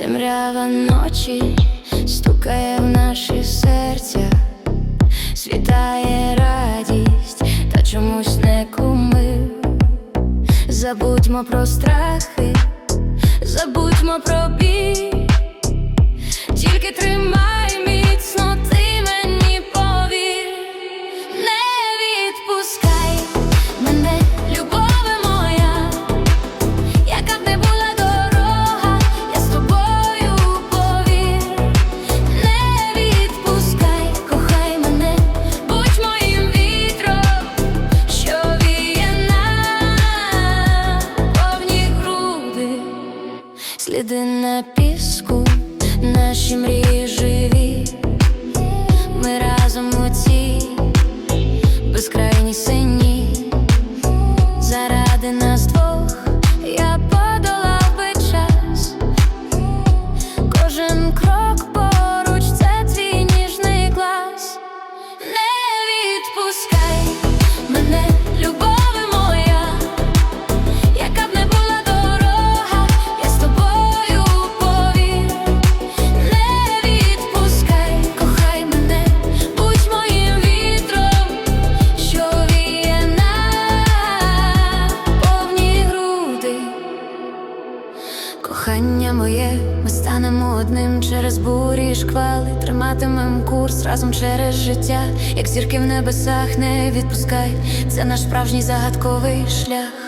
Темрява ночі стукає в наші серця, світає радість та чомусь не кумив. Забудьмо про страхи, забудьмо про біль. сліди на піску, наші мрії живі. Кохання моє, ми станемо одним. Через бурі, і шквали, триматимем курс разом через життя, як зірки в небесах не відпускай, це наш справжній загадковий шлях.